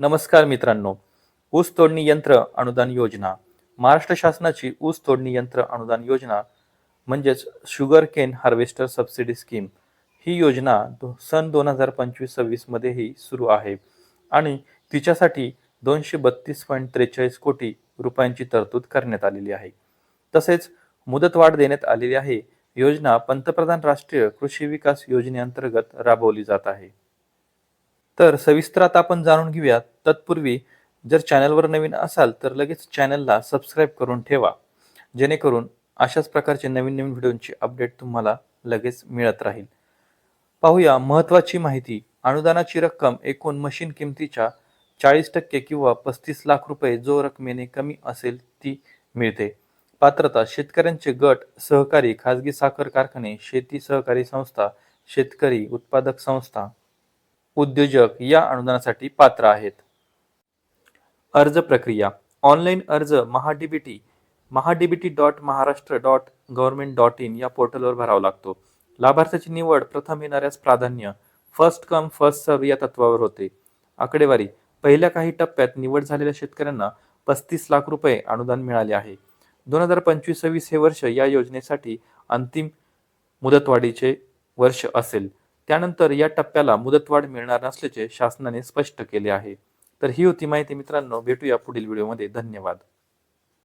नमस्कार मित्रांनो. ऊस तोडणी यंत्र अनुदान योजना. महाराष्ट्र शासनाची ऊस तोडणी यंत्र अनुदान योजना म्हणजेच sugar cane harvester subsidy scheme ही योजना दो सन दोन हजार पंचवीस सव्वीसमध्येही सुरू आहे आणि तिच्यासाठी दोनशे बत्तीस पॉईंट त्रेचाळीस कोटी रुपयांची तरतूद करण्यात आलेली आहे. तसेच मुदतवाढ देण्यात आलेली आहे. योजना पंतप्रधान राष्ट्रीय कृषी विकास योजनेअंतर्गत राबवली जात आहे. तर सविस्तर आता आपण जाणून घेऊयात. तत्पूर्वी जर चॅनलवर नवीन असाल तर लगेच चॅनलला सबस्क्राईब करून ठेवा. जेणेकरून अशाच प्रकारचे नवीन नवीन व्हिडिओंची अपडेट तुम्हाला लगेच मिळत राहील. पाहूया महत्त्वाची माहिती. अनुदानाची रक्कम एकूण मशीन किमतीच्या चाळीस टक्के किंवा पस्तीस लाख रुपये जो रकमेने कमी असेल ती मिळते. पात्रता शेतकऱ्यांचे गट सहकारी खाजगी साखर कारखाने शेती सहकारी संस्था शेतकरी उत्पादक संस्था उद्योजक या अनुदानासाठी पात्र आहेत. अर्ज प्रक्रिया. ऑनलाईन अर्ज MahaDBT MahaDBT dot Maharashtra dot government dot in या पोर्टलवर भरावा लागतो. लाभार्थ्याची निवड प्रथम येणाऱ्यास प्राधान्य फर्स्ट कम फर्स्ट सर्व या तत्वावर होते. आकडेवारी. पहिल्या काही टप्प्यात निवड झालेल्या शेतकऱ्यांना पस्तीस लाख रुपये अनुदान मिळाले आहे. दोन हजार पंचवीस सव्वीस हे वर्ष या योजनेसाठी अंतिम मुदतवाढीचे वर्ष असेल. त्यानंतर या टप्प्याला मुदतवाढ मिळणार नसल्याचे शासनाने स्पष्ट केले आहे. तर ही होती माहिती मित्रांनो. भेटूया पुढील व्हिडिओमध्ये. धन्यवाद.